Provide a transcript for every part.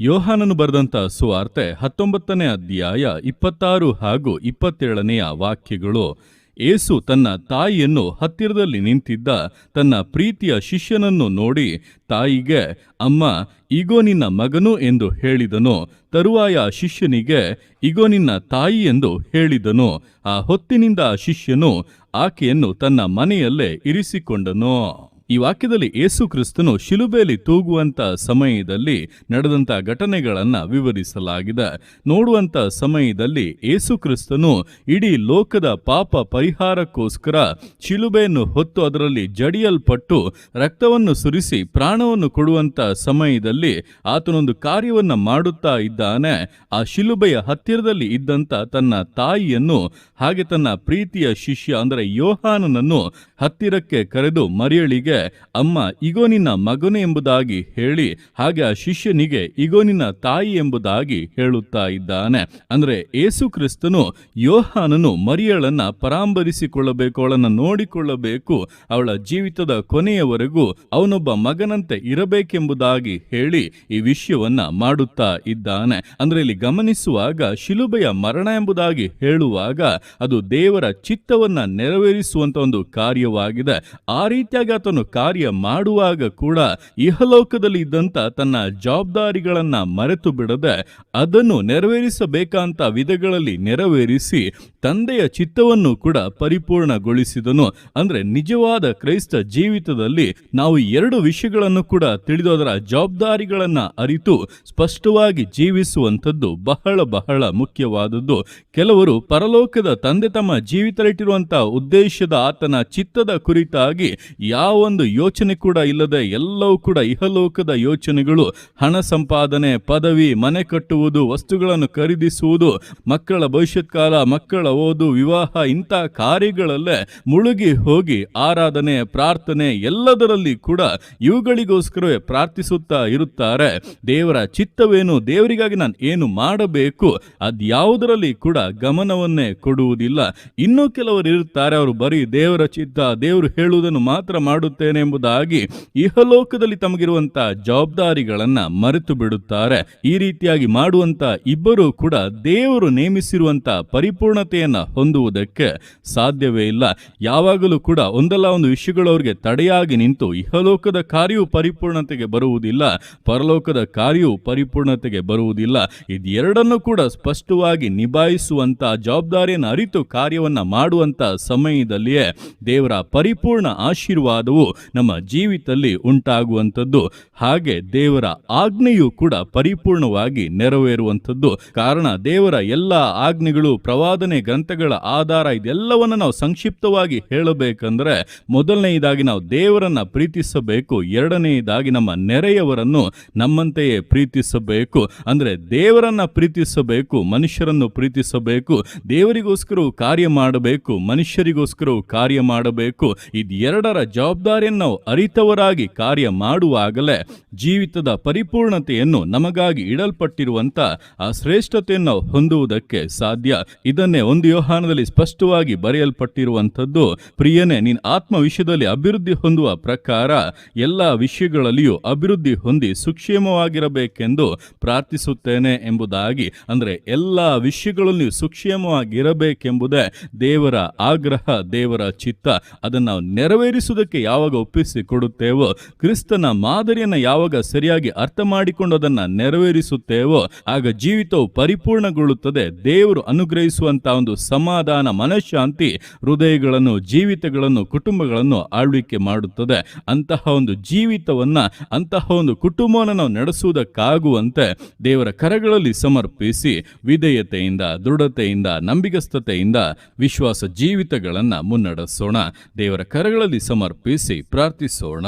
ಯೋಹಾನನು ಬರೆದಂತ ಸುವಾರ್ತೆ ಹತ್ತೊಂಬತ್ತನೇ ಅಧ್ಯಾಯ ಇಪ್ಪತ್ತಾರು ಹಾಗೂ ಇಪ್ಪತ್ತೇಳನೆಯ ವಾಕ್ಯಗಳು. ಏಸು ತನ್ನ ತಾಯಿಯನ್ನು ಹತ್ತಿರದಲ್ಲಿ ನಿಂತಿದ್ದ ತನ್ನ ಪ್ರೀತಿಯ ಶಿಷ್ಯನನ್ನು ನೋಡಿ, ತಾಯಿಗೆ, ಅಮ್ಮ, ಇಗೋ ನಿನ್ನ ಮಗನು ಎಂದು ಹೇಳಿದನು. ತರುವಾಯ ಶಿಷ್ಯನಿಗೆ, ಇಗೋ ನಿನ್ನ ತಾಯಿ ಎಂದು ಹೇಳಿದನು. ಆ ಹೊತ್ತಿನಿಂದ ಶಿಷ್ಯನು ಆಕೆಯನ್ನು ತನ್ನ ಮನೆಯಲ್ಲೇ ಇರಿಸಿಕೊಂಡನು. ಈ ವಾಕ್ಯದಲ್ಲಿ ಏಸು ಕ್ರಿಸ್ತನು ಶಿಲುಬೆಯಲ್ಲಿ ತೂಗುವಂತ ಸಮಯದಲ್ಲಿ ನಡೆದಂತ ಘಟನೆಗಳನ್ನ ವಿವರಿಸಲಾಗಿದೆ. ನೋಡುವಂತ ಸಮಯದಲ್ಲಿ ಏಸು ಕ್ರಿಸ್ತನು ಇಡೀ ಲೋಕದ ಪಾಪ ಪರಿಹಾರಕ್ಕೋಸ್ಕರ ಶಿಲುಬೆಯನ್ನು ಹೊತ್ತು ಅದರಲ್ಲಿ ಜಡಿಯಲ್ಪಟ್ಟು ರಕ್ತವನ್ನು ಸುರಿಸಿ ಪ್ರಾಣವನ್ನು ಕೊಡುವಂತ ಸಮಯದಲ್ಲಿ ಆತನೊಂದು ಕಾರ್ಯವನ್ನ ಮಾಡುತ್ತಾ ಇದ್ದಾನೆ. ಆ ಶಿಲುಬೆಯ ಹತ್ತಿರದಲ್ಲಿ ಇದ್ದಂತ ತನ್ನ ತಾಯಿಯನ್ನು ಹಾಗೆ ತನ್ನ ಪ್ರೀತಿಯ ಶಿಷ್ಯ ಅಂದರೆ ಯೋಹಾನನನ್ನು ಹತ್ತಿರಕ್ಕೆ ಕರೆದು ಮರಿಯಳಿಗೆ ಅಮ್ಮ, ಇಗೋ ನಿನ್ನ ಮಗನು ಎಂಬುದಾಗಿ ಹೇಳಿ, ಹಾಗೆ ಆ ಶಿಷ್ಯನಿಗೆ ಇಗೋ ನಿನ್ನ ತಾಯಿ ಎಂಬುದಾಗಿ ಹೇಳುತ್ತಾ ಇದ್ದಾನೆ. ಅಂದ್ರೆ ಏಸು ಕ್ರಿಸ್ತನು ಯೋಹಾನನು ಮರಿಯಳನ್ನ ಪರಾಂಬರಿಸಿಕೊಳ್ಳಬೇಕು ಅವಳನ್ನ ನೋಡಿಕೊಳ್ಳಬೇಕು. ಅವಳ ಜೀವಿತದ ಕೊನೆಯವರೆಗೂ ಅವನೊಬ್ಬ ಮಗನಂತೆ ಇರಬೇಕೆಂಬುದಾಗಿ ಹೇಳಿ ಈ ವಿಷಯವನ್ನ ಮಾಡುತ್ತಾ ಇದ್ದಾನೆ. ಅಂದ್ರೆ ಇಲ್ಲಿ ಗಮನಿಸುವಾಗ ಶಿಲುಬೆಯ ಮರಣ ಎಂಬುದಾಗಿ ಹೇಳುವಾಗ ಅದು ದೇವರ ಚಿತ್ತವನ್ನ ನೆರವೇರಿಸುವಂತ ಒಂದು ಕಾರ್ಯವಾಗಿದೆ. ಆ ರೀತಿಯಾಗಿ ಆತನು ಕಾರ್ಯ ಮಾಡುವಾಗ ಕೂಡ ಇಹಲೋಕದಲ್ಲಿ ಇದ್ದಂತ ತನ್ನ ಜವಾಬ್ದಾರಿಗಳನ್ನ ಮರೆತು ಬಿಡದೆ ಅದನ್ನು ನೆರವೇರಿಸಬೇಕಂತ ವಿಧಗಳಲ್ಲಿ ನೆರವೇರಿಸಿ ತಂದೆಯ ಚಿತ್ತವನ್ನು ಕೂಡ ಪರಿಪೂರ್ಣಗೊಳಿಸಿದನು. ಅಂದ್ರೆ ನಿಜವಾದ ಕ್ರೈಸ್ತ ಜೀವಿತದಲ್ಲಿ ನಾವು ಎರಡು ವಿಷಯಗಳನ್ನು ಕೂಡ ತಿಳಿದು ಅದರ ಜವಾಬ್ದಾರಿಗಳನ್ನ ಅರಿತು ಸ್ಪಷ್ಟವಾಗಿ ಜೀವಿಸುವಂಥದ್ದು ಬಹಳ ಬಹಳ ಮುಖ್ಯವಾದದ್ದು. ಕೆಲವರು ಪರಲೋಕದ ತಂದೆ ತಮ್ಮ ಜೀವಿತರಿಟ್ಟಿರುವಂತಹ ಉದ್ದೇಶದ ಆತನ ಚಿತ್ತದ ಕುರಿತಾಗಿ ಯಾವೊಂದು ಯೋಚನೆ ಕೂಡ ಇಲ್ಲದೆ ಎಲ್ಲವೂ ಕೂಡ ಇಹಲೋಕದ ಯೋಚನೆಗಳು, ಹಣ ಸಂಪಾದನೆ, ಪದವಿ, ಮನೆ ಕಟ್ಟುವುದು, ವಸ್ತುಗಳನ್ನು ಖರೀದಿಸುವುದು, ಮಕ್ಕಳ ಭವಿಷ್ಯತ್ ಕಾಲ, ಮಕ್ಕಳ ಓದು, ವಿವಾಹ ಇಂಥ ಕಾರ್ಯಗಳಲ್ಲೇ ಮುಳುಗಿ ಹೋಗಿ ಆರಾಧನೆ, ಪ್ರಾರ್ಥನೆ ಎಲ್ಲದರಲ್ಲಿ ಕೂಡ ಇವುಗಳಿಗೋಸ್ಕರವೇ ಪ್ರಾರ್ಥಿಸುತ್ತಾ ಇರುತ್ತಾರೆ. ದೇವರ ಚಿತ್ತವೇನು, ದೇವರಿಗಾಗಿ ನಾನು ಏನು ಮಾಡಬೇಕು, ಅದ್ಯಾವುದರಲ್ಲಿ ಕೂಡ ಗಮನವನ್ನೇ ಕೊಡುವುದಿಲ್ಲ. ಇನ್ನೂ ಕೆಲವರು ಇರುತ್ತಾರೆ, ಅವರು ಬರೀ ದೇವರ ಚಿತ್ತ, ದೇವರು ಹೇಳುವುದನ್ನು ಮಾತ್ರ ಮಾಡುತ್ತೇನೆ ಎಂಬುದಾಗಿ ಇಹಲೋಕದಲ್ಲಿ ತಮಗಿರುವಂತ ಜವಾಬ್ದಾರಿಗಳನ್ನ ಮರೆತು ಬಿಡುತ್ತಾರೆ. ಈ ರೀತಿಯಾಗಿ ಮಾಡುವಂತ ಇಬ್ಬರು ಕೂಡ ದೇವರು ನೇಮಿಸಿರುವಂತ ಪರಿಪೂರ್ಣತೆಯನ್ನ ಹೊಂದುವುದಕ್ಕೆ ಸಾಧ್ಯವೇ ಇಲ್ಲ. ಯಾವಾಗಲೂ ಕೂಡ ಒಂದಲ್ಲ ಒಂದು ವಿಷಯಗಳು ಅವರಿಗೆ ತಡೆಯಾಗಿ ನಿಂತು ಇಹಲೋಕದ ಕಾರ್ಯವು ಪರಿಪೂರ್ಣತೆಗೆ ಬರುವುದಿಲ್ಲ, ಪರಲೋಕದ ಕಾರ್ಯವು ಪರಿಪೂರ್ಣತೆಗೆ ಬರುವುದಿಲ್ಲ. ಇದೆರಡನ್ನು ಕೂಡ ಸ್ಪಷ್ಟವಾಗಿ ನಿಭಾಯಿಸುವಂತ ಜವಾಬ್ದಾರಿಯನ್ನು ಅರಿತು ಕಾರ್ಯವನ್ನ ಮಾಡುವಂತ ಸಮಯದಲ್ಲಿಯೇ ದೇವರ ಪರಿಪೂರ್ಣ ಆಶೀರ್ವಾದವು ನಮ್ಮ ಜೀವಿತದಲ್ಲಿ ಉಂಟಾಗುವಂಥದ್ದು, ಹಾಗೆ ದೇವರ ಆಜ್ಞೆಯು ಕೂಡ ಪರಿಪೂರ್ಣವಾಗಿ ನೆರವೇರುವಂಥದ್ದು. ಕಾರಣ ದೇವರ ಎಲ್ಲ ಆಜ್ಞೆಗಳು, ಪ್ರವಾದನೆ ಗ್ರಂಥಗಳ ಆಧಾರ ಇದೆಲ್ಲವನ್ನ ನಾವು ಸಂಕ್ಷಿಪ್ತವಾಗಿ ಹೇಳಬೇಕಂದ್ರೆ, ಮೊದಲನೆಯದಾಗಿ ನಾವು ದೇವರನ್ನ ಪ್ರೀತಿಸಬೇಕು, ಎರಡನೆಯದಾಗಿ ನಮ್ಮ ನೆರೆಯವರನ್ನು ನಮ್ಮಂತೆಯೇ ಪ್ರೀತಿಸಬೇಕು. ಅಂದ್ರೆ ದೇವರನ್ನ ಪ್ರೀತಿಸಬೇಕು, ಮನುಷ್ಯರನ್ನು ಪ್ರೀತಿಸಬೇಕು, ದೇವರಿಗೋಸ್ಕರವೂ ಕಾರ್ಯ ಮಾಡಬೇಕು, ಮನುಷ್ಯರಿಗೋಸ್ಕರವೂ ಕಾರ್ಯ ಮಾಡಬೇಕು. ಇದೆರಡರ ಜವಾಬ್ದಾರಿಯನ್ನು ಅರಿತವರಾಗಿ ಕಾರ್ಯ ಮಾಡುವಾಗಲೇ ಜೀವಿತದ ಪರಿಪೂರ್ಣತೆಯನ್ನು ನಮಗಾಗಿ ಇಡಲ್ಪಟ್ಟಿರುವಂಥ ಆ ಶ್ರೇಷ್ಠತೆಯನ್ನು ಹೊಂದುವುದಕ್ಕೆ ಸಾಧ್ಯ. ಇದನ್ನೇ ಒಂದು ಯೋಹಾನದಲ್ಲಿ ಸ್ಪಷ್ಟವಾಗಿ ಬರೆಯಲ್ಪಟ್ಟಿರುವಂಥದ್ದು, ಪ್ರಿಯನೇ, ನೀನು ಆತ್ಮ ವಿಷಯದಲ್ಲಿ ಅಭಿವೃದ್ಧಿ ಹೊಂದುವ ಪ್ರಕಾರ ಎಲ್ಲ ವಿಷಯಗಳಲ್ಲಿಯೂ ಅಭಿವೃದ್ಧಿ ಹೊಂದಿ ಸುಕ್ಷೇಮವಾಗಿರಬೇಕೆಂದು ಪ್ರಾರ್ಥಿಸುತ್ತೇನೆ ಎಂಬುದಾಗಿ, ಅಂದ್ರೆ ಎಲ್ಲ ವಿಷಯಗಳಲ್ಲಿಯೂ ಸುಕ್ಷೇಮವಾಗಿರಬೇಕೆಂಬುದೇ ದೇವರ ಆಗ್ರಹ, ದೇವರ ಚಿತ್ತ. ಅದನ್ನು ನೆರವೇರಿಸುವುದಕ್ಕೆ ನೆರವೇರಿಸುವುದಕ್ಕೆ ಯಾವಾಗ ಒಪ್ಪಿಸಿ ಕೊಡುತ್ತೇವೋ, ಕ್ರಿಸ್ತನ ಮಾದರಿಯನ್ನ ಯಾವಾಗ ಸರಿಯಾಗಿ ಅರ್ಥ ಮಾಡಿಕೊಂಡು ಅದನ್ನು ನೆರವೇರಿಸುತ್ತೇವೋ, ಆಗ ಜೀವಿತವು ಪರಿಪೂರ್ಣಗೊಳ್ಳುತ್ತದೆ. ದೇವರು ಅನುಗ್ರಹಿಸುವಂತಹ ಒಂದು ಸಮಾಧಾನ, ಮನಃಶಾಂತಿ, ಹೃದಯಗಳನ್ನು, ಜೀವಿತಗಳನ್ನು, ಕುಟುಂಬಗಳನ್ನು ಆಳ್ವಿಕೆ ಮಾಡುತ್ತದೆ. ಅಂತಹ ಒಂದು ಜೀವಿತವನ್ನ, ಅಂತಹ ಒಂದು ಕುಟುಂಬವನ್ನು ನಾವು ನಡೆಸುವುದಕ್ಕಾಗುವಂತೆ ದೇವರ ಕರಗಳಲ್ಲಿ ಸಮರ್ಪಿಸಿ, ವಿಧೇಯತೆಯಿಂದ, ದೃಢತೆಯಿಂದ, ನಂಬಿಗಸ್ತತೆಯಿಂದ ವಿಶ್ವಾಸ ಜೀವಿತಗಳನ್ನ ಮುನ್ನಡೆಸೋಣ. ದೇವರ ಕರಗಳಲ್ಲಿ ಸಮರ್ಪಿಸಿ ಪ್ರಾರ್ಥಿಸೋಣ.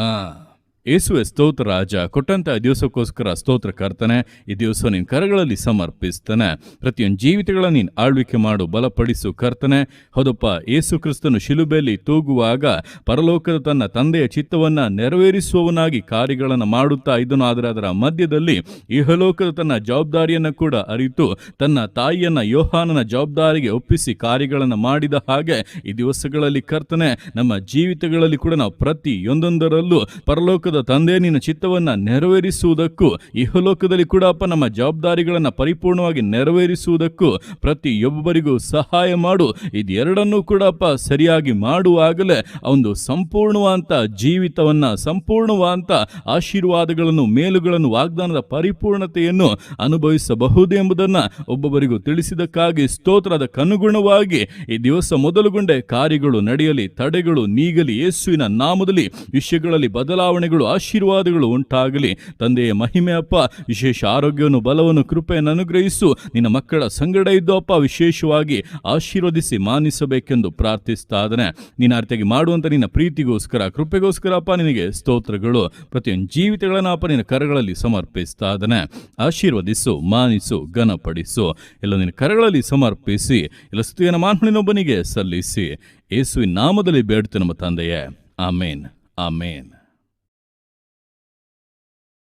ಯೇಸುವೆ ಸ್ತೋತ್ರ ರಾಜ, ಕೊಟ್ಟಂತ ದಿವಸಕ್ಕೋಸ್ಕರ ಸ್ತೋತ್ರ ಕರ್ತನೆ, ಈ ದಿವಸ ನಿನ್ನ ಕರಗಳಲ್ಲಿ ಸಮರ್ಪಿಸ್ತಾನೆ. ಪ್ರತಿಯೊಂದು ಜೀವಿತಗಳ ನೀನು ಆಳ್ವಿಕೆ ಮಾಡು, ಬಲಪಡಿಸು ಕರ್ತನೆ. ಹೌದಪ್ಪ, ಯೇಸು ಕ್ರಿಸ್ತನು ಶಿಲುಬೆಯಲ್ಲಿ ತೂಗುವಾಗ ಪರಲೋಕದ ತನ್ನ ತಂದೆಯ ಚಿತ್ತವನ್ನ ನೆರವೇರಿಸುವವನಾಗಿ ಕಾರ್ಯಗಳನ್ನು ಮಾಡುತ್ತಾ ಇದನ್ನು ಆದರೆ ಅದರ ಮಧ್ಯದಲ್ಲಿ ಇಹಲೋಕದ ತನ್ನ ಜವಾಬ್ದಾರಿಯನ್ನು ಕೂಡ ಅರಿತು, ತನ್ನ ತಾಯಿಯನ್ನ ಯೋಹಾನನ ಜವಾಬ್ದಾರಿಗೆ ಒಪ್ಪಿಸಿ ಕಾರ್ಯಗಳನ್ನು ಮಾಡಿದ ಹಾಗೆ ಈ ದಿವಸಗಳಲ್ಲಿ ಕರ್ತನೆ, ನಮ್ಮ ಜೀವಿತಗಳಲ್ಲಿ ಕೂಡ ನಾವು ಪ್ರತಿಯೊಂದೊಂದರಲ್ಲೂ ಪರಲೋಕ ಪರಲೋಕದ ತಂದೆ ನಿನ್ನ ಚಿತ್ತವನ್ನ ನೆರವೇರಿಸುವುದಕ್ಕೂ, ಇಹಲೋಕದಲ್ಲಿ ಕೂಡ ಅಪ್ಪ ನಮ್ಮ ಜವಾಬ್ದಾರಿಗಳನ್ನು ಪರಿಪೂರ್ಣವಾಗಿ ನೆರವೇರಿಸುವುದಕ್ಕೂ ಪ್ರತಿಯೊಬ್ಬರಿಗೂ ಸಹಾಯ ಮಾಡು. ಇದೆರಡನ್ನೂ ಕೂಡ ಅಪ್ಪ ಸರಿಯಾಗಿ ಮಾಡುವಾಗಲೇ ಒಂದು ಸಂಪೂರ್ಣವಾದಂಥ ಜೀವಿತವನ್ನ ಸಂಪೂರ್ಣವಾದಂಥ ಆಶೀರ್ವಾದಗಳನ್ನು, ಮೇಲುಗಳನ್ನು, ವಾಗ್ದಾನದ ಪರಿಪೂರ್ಣತೆಯನ್ನು ಅನುಭವಿಸಬಹುದು ಎಂಬುದನ್ನು ಒಬ್ಬೊಬ್ಬರಿಗೂ ತಿಳಿಸಿದಕ್ಕಾಗಿ ಸ್ತೋತ್ರದ ಕನುಗುಣವಾಗಿ ಈ ದಿವಸ ಮೊದಲುಗೊಂಡೆ ಕಾರ್ಯಗಳು ನಡೆಯಲಿ, ತಡೆಗಳು ನೀಗಲಿ, ಯೇಸುವಿನ ನಾಮದಲ್ಲಿ ವಿಷಯಗಳಲ್ಲಿ ಬದಲಾವಣೆಗಳು ಆಶೀರ್ವಾದಗಳು ಉಂಟಾಗಲಿ. ತಂದೆಯ ಮಹಿಮೆ ಅಪ್ಪ, ವಿಶೇಷ ಆರೋಗ್ಯವನ್ನು, ಬಲವನ್ನು, ಕೃಪೆಯನ್ನು ಅನುಗ್ರಹಿಸು. ನಿನ್ನ ಮಕ್ಕಳ ಸಂಗಡ ಇದ್ದು ಅಪ್ಪ, ವಿಶೇಷವಾಗಿ ಆಶೀರ್ವದಿಸಿ ಮಾನಿಸಬೇಕೆಂದು ಪ್ರಾರ್ಥಿಸ್ತಾ ಇದ್ದಾನೆ. ನೀನು ಅರ್ಥಿಯಾಗಿ ಮಾಡುವಂತ ನಿನ್ನ ಪ್ರೀತಿಗೋಸ್ಕರ, ಕೃಪೆಗೋಸ್ಕರ ಅಪ್ಪ, ನಿನಗೆ ಸ್ತೋತ್ರಗಳು. ಪ್ರತಿಯೊಂದು ಜೀವಿತಗಳನ್ನು ಅಪ್ಪ, ನಿನ್ನ ಕರಗಳಲ್ಲಿ ಸಮರ್ಪಿಸ್ತಾ ಇದ್ದಾನೆ. ಆಶೀರ್ವದಿಸು, ಮಾನಿಸು, ಘನಪಡಿಸು. ಎಲ್ಲ ನಿನ್ನ ಕರಗಳಲ್ಲಿ ಸಮರ್ಪಿಸಿ, ಎಲ್ಲ ಸ್ತುತಿಯನ್ನು ಮಾನ್ಹಳಿನೊಬ್ಬನಿಗೆ ಸಲ್ಲಿಸಿ. ಯೇಸುವಿನ ನಾಮದಲ್ಲಿ ಬೇಡ್ತು ನಮ್ಮ ತಂದೆಯೇ. ಆಮೇನ್. ಆಮೇನ್.